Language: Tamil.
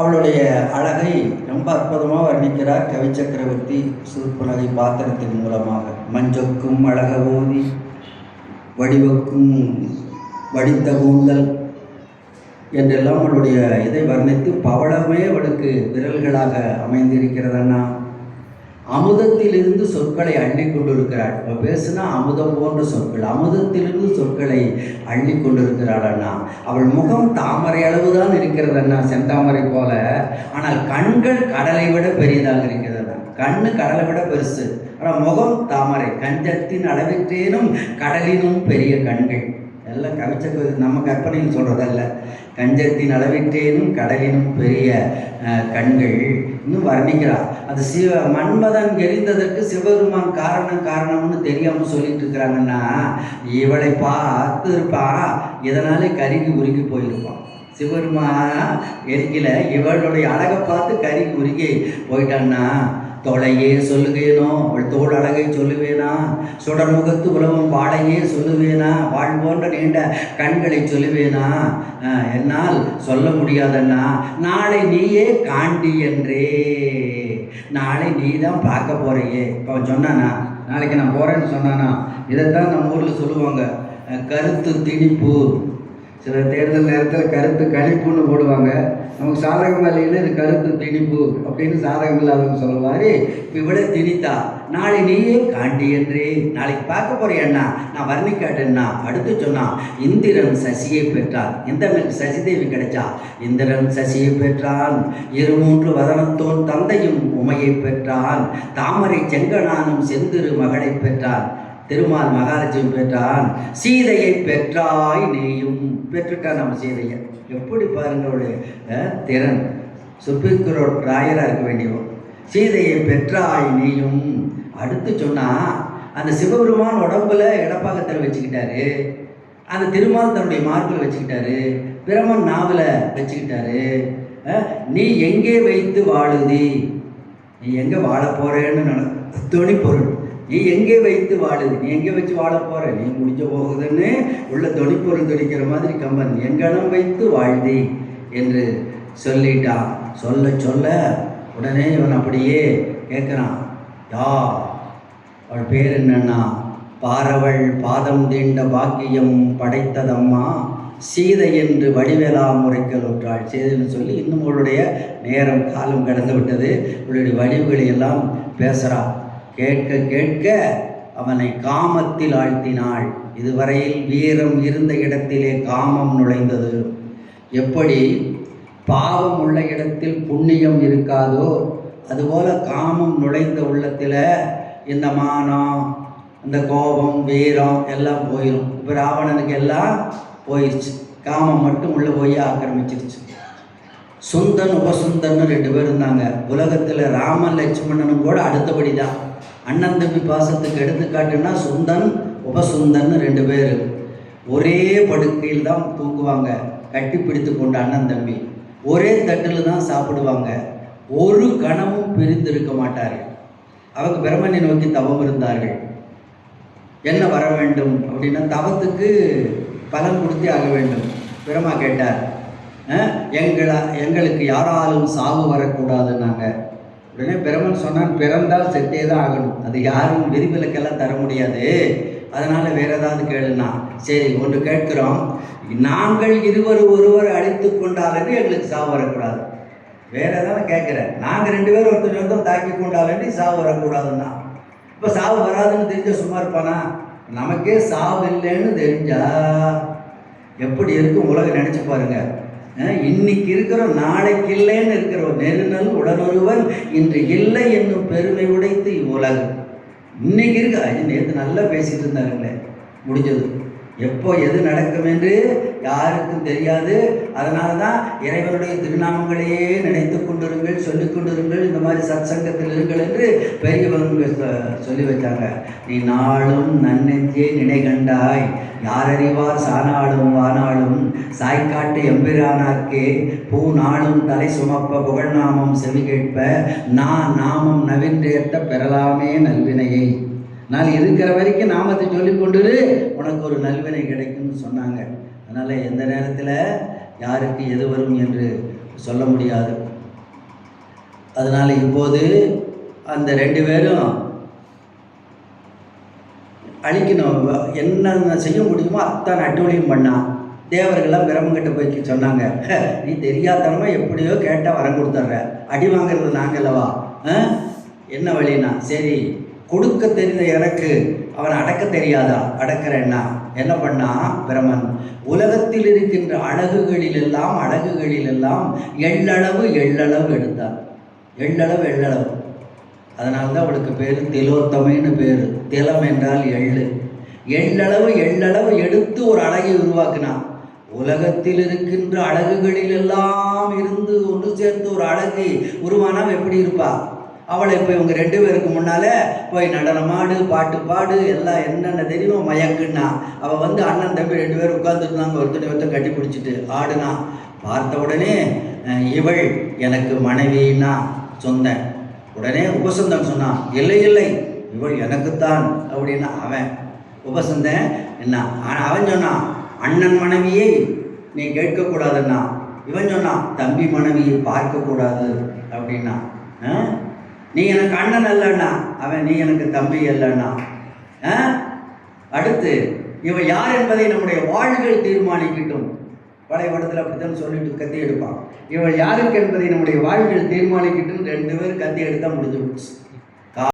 அவளுடைய அழகை ரொம்ப அற்புதமாக வர்ணிக்கிறார் கவி சக்கரவர்த்தி சூர்பனகை பாத்திரத்தின் மூலமாக. மஞ்சக்கும் அழக ஓதி வடிவக்கும் வடித்த கூந்தல் என்றெல்லாம் அவளுடைய இதை வர்ணித்து பவளமே அவளுக்கு விரல்களாக அமைந்திருக்கிறதன்னா அமுதத்திலிருந்து சொற்களை அள்ளி கொண்டிருக்கிறாள். இப்போ பேசுனா அமுதம் போன்ற சொற்கள் அமுதத்திலிருந்து சொற்களை அள்ளி கொண்டிருக்கிறாள் அண்ணா. அவள் முகம் தாமரை அளவுதான் இருக்கிறது அண்ணா செந்தாமரை போல. ஆனால் கண்கள் கடலை விட பெரியதாக இருக்கிறது அண்ணா. கண்ணு கடலை விட பெருசு. ஆனால் முகம் தாமரை கஞ்சத்தின் அளவிற்றேனும் கடலினும் பெரிய கண்கள். எல்லாம் கவிச்ச நம்ம கற்பனையில் சொல்கிறதல்ல கஞ்சத்தின் அளவிட்டேனும் கடலினும் பெரிய கண்கள். இன்னும் வர்ணிக்கிறார் அது சிவ மன்மதன் எரிந்ததற்கு சிவபெருமான் காரணம் காரணம்னு தெரியாமல் சொல்லிட்டு இருக்கிறாங்கன்னா இவளை பார்த்து இருப்பா. இதனாலே கருகி உருகி போயிருப்பான் சிவபெருமா எரிக்கல. இவளுடைய அழகை பார்த்து கருகி உருகி போயிட்டான்னா தொலையே சொல்லுவேனோ அவள் தோல் அழகை சொல்லுவேனா? சுடர் முகத்து உலகம் வாழையே சொல்லுவேனா? வாழ் போன்ற நீண்ட கண்களை சொல்லுவேனா? என்னால் சொல்ல முடியாதண்ணா. நாளை நீயே காண்டி என்றே. நாளை நீ தான் பார்க்க போறியே. இப்போ அவன் சொன்னானா நாளைக்கு நான் போகிறேன்னு சொன்னானா? இதைத்தான் நம்ம ஊரில் சொல்லுவாங்க. கருத்து திணிப்பு. சில தேர்தல் நேரத்தில் கருத்து கணிப்புன்னு போடுவாங்க. நமக்கு சாதகம் இல்லைன்னா இது கருத்து திணிப்பு அப்படின்னு சாதகம் இல்லாதவங்க சொல்லுவார். இப்போ இவ்வளோ திணித்தா நாளை நீயே காண்டி என்றே. நாளைக்கு பார்க்க போறியண்ணா நான் வர்ணிக்காட்டேன்னா அடுத்து சொன்னான் இந்திரன் சசியை பெற்றான். இந்திரனுக்கு சசிதேவி கிடைச்சா? இந்திரன் சசியை பெற்றான். இரு மூன்று வதனத்தோன் தந்தையும் உமையை பெற்றான். தாமரை செங்கனானும் செந்திரு மகளை பெற்றான். திருமால் மகாலட்சுமி பெற்றான். சீதையை பெற்றாய் நீயும் பெற்றுட்டான் நம்ம சீதையை எப்படி பாருங்க திறன். சுப்பிக்கிற ராயராக இருக்க வேண்டியவன். சீதையை பெற்றாய் நீயும். அடுத்து சொன்னால் அந்த சிவபெருமான் உடம்புல இடப்பாகத்தில் வச்சுக்கிட்டாரு. அந்த திருமால் தன்னுடைய மார்பில் வச்சுக்கிட்டாரு. பிரமன் நாவல வச்சுக்கிட்டாரு. நீ எங்கே வைத்து வாழுதி? நீ எங்கே வாழ போறேன்னு நட துணி பொருள் நீ எங்கே வைத்து வாழுது நீ எங்கே வச்சு வாழ போற? நீ முடிஞ்ச போகுதுன்னு உள்ள தொனிப்பொருள் துடிக்கிற மாதிரி கம்பன் எங்கனம் வைத்து வாழ்தி என்று சொல்லிட்டான். சொல்ல சொல்ல உடனே இவன் அப்படியே கேட்குறான். யா அவள் பேர் என்னன்னா? பாரவள் பாதம் தீண்ட பாக்கியம் படைத்ததம்மா. சீதை என்று வடிவேலா முறைக்கல் ஒற்றாள் சீதைன்னு சொல்லி இன்னும் அவளுடைய நேரம் காலம் கடந்து விட்டது. அவளுடைய வடிவுகளை எல்லாம் பேசுகிறா கேட்க கேட்க அவனை காமத்தில் ஆழ்த்தினாள். இதுவரையில் வீரம் இருந்த இடத்திலே காமம் நுழைந்தது. எப்படி? பாவம் உள்ள இடத்தில் புண்ணியம் இருக்காதோ அதுபோல காமம் நுழைந்த உள்ளத்தில் இந்த மானம் இந்த கோபம் வீரம் எல்லாம் போயிடும் இப்போ ராவணனுக்கு எல்லாம் போயிடுச்சு. காமம் மட்டும் உள்ளே போய் ஆக்கிரமிச்சிருச்சு. சுந்தன் உபசுந்தன்னு ரெண்டு பேர் இருந்தாங்க. உலகத்தில் ராமன் லட்சுமணனும் கூட அடுத்தபடி தான் அண்ணன் தம்பி பாசத்துக்கு எடுத்துக்காட்டுன்னா சுந்தன் உபசுந்தன் ரெண்டு பேர். ஒரே படுக்கையில் தான் தூங்குவாங்க. கட்டி பிடித்து கொண்ட அண்ணன் தம்பி. ஒரே தட்டில் தான் சாப்பிடுவாங்க. ஒரு கணமும் பிரிந்திருக்க மாட்டார்கள் அவங்க பிரம்மனை நோக்கி தவம் இருந்தார்கள். என்ன வர வேண்டும்? அப்படின்னா தவத்துக்கு பலன் கொடுத்தே ஆக வேண்டும். பிரம்மா கேட்டார். எங்களா எங்களுக்கு யாராலும் சாவு வரக்கூடாதுன்னாங்க. உடனே பிரமன் சொன்னான் பிறந்தால் செத்தே தான் ஆகணும். அது யாரும் விதிவிலக்கெல்லாம் தர முடியாது. அதனால் வேற ஏதாவது கேளுனா சரி ஒன்று கேட்கிறோம். நாங்கள் இருவர் ஒருவர் அழித்து கொண்டாலன்றி எங்களுக்கு சாவு வரக்கூடாது. வேற ஏதாவது கேட்குறேன் நாங்கள் ரெண்டு பேரும் ஒருத்தர் ஒருத்தர் தாக்கி கொண்டாலன்றி சாவு வரக்கூடாதுன்னா. இப்போ சாவு வராதுன்னு தெரிஞ்சால் சும்மா இருப்பானா? நமக்கே சாவு இல்லைன்னு தெரிஞ்சா. எப்படி இருக்கும் உலகம் நினச்சி பாருங்கள் இன்னைக்கு இருக்கிறோம் நாளைக்கு இல்லைன்னு இருக்கிறோம் நெருநல் உடனொருவன் இன்று இல்லை என்னும் பெருமை உடைத்து இவ்வுலகம். இன்னைக்கு இருக்கா. நேற்று நல்லா பேசிட்டு இருந்தாங்களே முடிஞ்சது. எப்போ எது நடக்கும் என்று யாருக்கும் தெரியாது. அதனால தான் இறைவனுடைய திருநாமங்களையே நினைத்து கொண்டிருங்கள் சொல்லிக் கொண்டிருங்கள். இந்த மாதிரி சத்சங்கத்தில் இருங்கள் என்று பெரியவங்க சொல்லி வச்சாங்க நீ நாளும் நன்னெஞ்சே நினை கண்டாய். யாரறிவார் சானாளும் வானாளும் சாய்க்காட்டு எம்பிரானார்க்கே. பூ நாளும் தலை சுமப்ப புகழ்நாமம் செவி கேட்ப. நான் நாமம் நவின்றேற்ற பெறலாமே நல்வினையை. நான் இருக்கிற வரைக்கும் நாமத்தை சொல்லிக்கொண்டு உனக்கு ஒரு நல்வினை கிடைக்கும்னு சொன்னாங்க. அதனால் எந்த நேரத்தில் யாருக்கு எது வரும் என்று சொல்ல முடியாது. அதனால் இப்போது அந்த ரெண்டு பேரும் அழிக்கணும். என்னென்ன செய்ய முடியுமோ அத்தனை அட்டூழியம் பண்ணான் தேவர்கள்லாம் பிரம்மங்கிட்ட போய் சொன்னாங்க. நீ தெரியாதனமாக எப்படியோ கேட்டால் வரம் கொடுத்துட்ற. அடி வாங்குறது நாங்களவா ஆ? என்ன வழினா? சரி கொடுக்க தெரிந்த எனக்கு அவன் அடக்க தெரியாதா? அடக்கிறேன்னா என்ன பண்ணா? பிரமன் உலகத்தில் இருக்கின்ற அழகுகளிலெல்லாம் அழகுகளிலெல்லாம் எள்ளளவு எள்ளளவு எடுத்தான் எள்ளளவு எள்ளளவு. அதனால்தான் அவளுக்கு பேர் திலோத்தமைன்னு பேர். திலம் என்றால் எள்ளு. எள்ளளவு எள்ளளவு எடுத்து ஒரு அழகை உருவாக்கினான். உலகத்தில் இருக்கின்ற அழகுகளிலெல்லாம் இருந்து ஒன்று சேர்ந்து ஒரு அழகை உருவானால் எப்படி இருப்பா? அவளை இப்போ இவங்க ரெண்டு பேருக்கு முன்னால போய் நடனமாடு பாட்டு பாடு எல்லாம் என்னென்ன தெரியும் மயக்குன்னா அவள் வந்து அண்ணன் தம்பி ரெண்டு பேரும் உட்காந்துருந்தாங்க ஒருத்தனை ஒருத்தன் கட்டி பிடிச்சிட்டு ஆடுனா. பார்த்த உடனே இவள் எனக்கு மனைவின்னா சொந்தேன் உடனே உபசந்தன் சொன்னான் இல்லை இல்லை இவள் எனக்குத்தான் அப்படின்னா அவன் உபசந்தன் என்ன அவன் சொன்னான் அண்ணன் மனைவியை நீ கேட்கக்கூடாதுன்னா இவன் சொன்னான் தம்பி மனைவியை பார்க்கக்கூடாது அப்படின்னா. நீ எனக்கு அண்ணன் அல்லண்ணா. அவன் நீ எனக்கு தம்பி அல்லண்ணா. ஆ? அடுத்து இவன் யார் என்பதை நம்முடைய வாழ்கள் தீர்மானிக்கட்டும். பழைய படத்தில் அப்படித்தான் சொல்லிட்டு கத்தி எடுப்பான். இவள் யாருக்கு என்பதை நம்முடைய வாழ்கள் தீர்மானிக்கட்டும். ரெண்டு பேரும் கத்தி எடுத்தால் முடிஞ்சு போச்சு